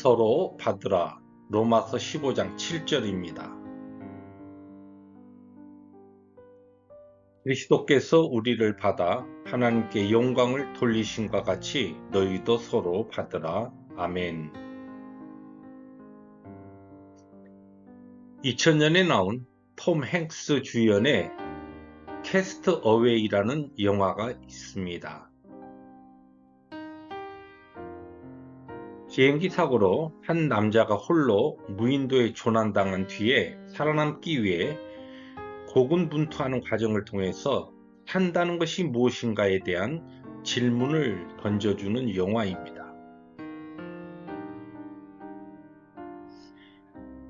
서로 받으라. 로마서 15장 7절입니다. 그리스도께서 우리를 받아 하나님께 영광을 돌리신과 같이 너희도 서로 받으라. 아멘. 2000년에 나온 톰 행스 주연의 캐스트 어웨이라는 영화가 있습니다. 비행기 사고로 한 남자가 홀로 무인도에 조난당한 뒤에 살아남기 위해 고군분투하는 과정을 통해서 산다는 것이 무엇인가에 대한 질문을 던져주는 영화입니다.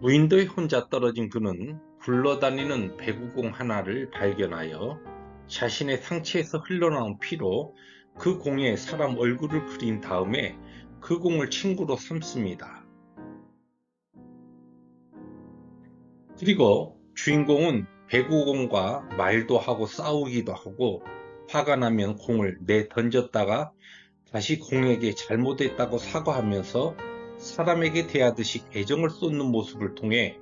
무인도에 혼자 떨어진 그는 굴러다니는 배구공 하나를 발견하여 자신의 상체에서 흘러나온 피로 그 공에 사람 얼굴을 그린 다음에 그 공을 친구로 삼습니다. 그리고 주인공은 배구공과 말도 하고 싸우기도 하고 화가 나면 공을 내 던졌다가 다시 공에게 잘못했다고 사과하면서 사람에게 대하듯이 애정을 쏟는 모습을 통해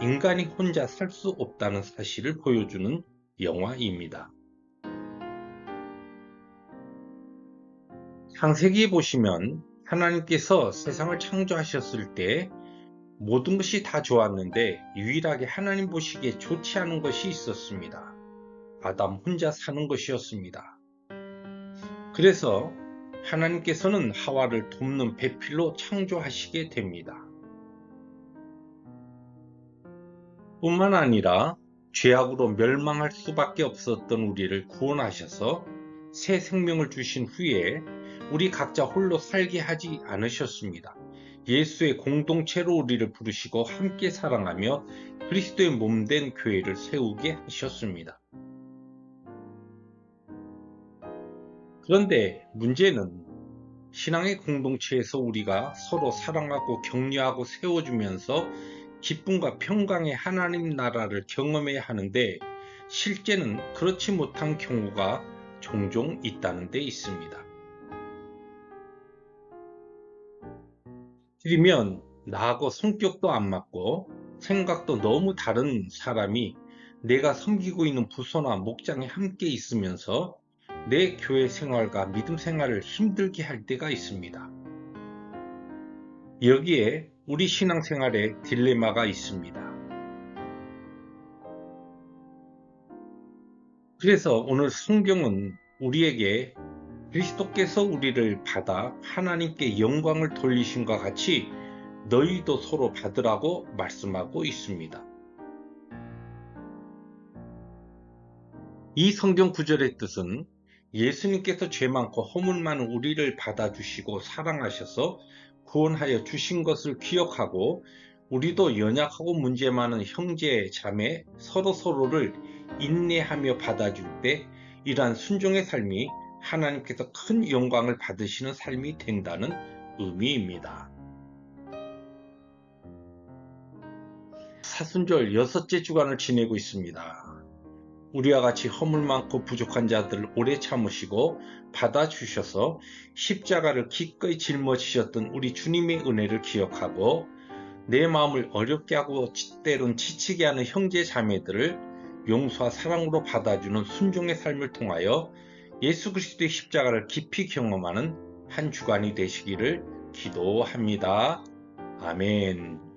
인간이 혼자 살 수 없다는 사실을 보여주는 영화입니다. 창세기에 보시면 하나님께서 세상을 창조하셨을 때 모든 것이 다 좋았는데 유일하게 하나님 보시기에 좋지 않은 것이 있었습니다. 아담 혼자 사는 것이었습니다. 그래서 하나님께서는 하와를 돕는 배필로 창조하시게 됩니다. 뿐만 아니라 죄악으로 멸망할 수밖에 없었던 우리를 구원하셔서 새 생명을 주신 후에 우리 각자 홀로 살게 하지 않으셨습니다. 예수의 공동체로 우리를 부르시고 함께 사랑하며 그리스도의 몸 된 교회를 세우게 하셨습니다. 그런데 문제는 신앙의 공동체에서 우리가 서로 사랑하고 격려하고 세워주면서 기쁨과 평강의 하나님 나라를 경험해야 하는데 실제는 그렇지 못한 경우가 종종 있다는 데 있습니다. 그러면 나하고 성격도 안 맞고 생각도 너무 다른 사람이 내가 섬기고 있는 부서나 목장에 함께 있으면서 내 교회 생활과 믿음 생활을 힘들게 할 때가 있습니다. 여기에 우리 신앙생활에 딜레마가 있습니다. 그래서 오늘 성경은 우리에게 그리스도께서 우리를 받아 하나님께 영광을 돌리신과 같이 너희도 서로 받으라고 말씀하고 있습니다. 이 성경 구절의 뜻은 예수님께서 죄 많고 허물 많은 우리를 받아주시고 사랑하셔서 구원하여 주신 것을 기억하고 우리도 연약하고 문제 많은 형제 자매 서로 서로를 인내하며 받아줄 때 이러한 순종의 삶이 하나님께서 큰 영광을 받으시는 삶이 된다는 의미입니다. 사순절 여섯째 주간을 지내고 있습니다. 우리와 같이 허물 많고 부족한 자들을 오래 참으시고 받아주셔서 십자가를 기꺼이 짊어지셨던 우리 주님의 은혜를 기억하고 내 마음을 어렵게 하고 때론 지치게 하는 형제 자매들을 용서와 사랑으로 받아주는 순종의 삶을 통하여 예수 그리스도의 십자가를 깊이 경험하는 한 주간이 되시기를 기도합니다. 아멘.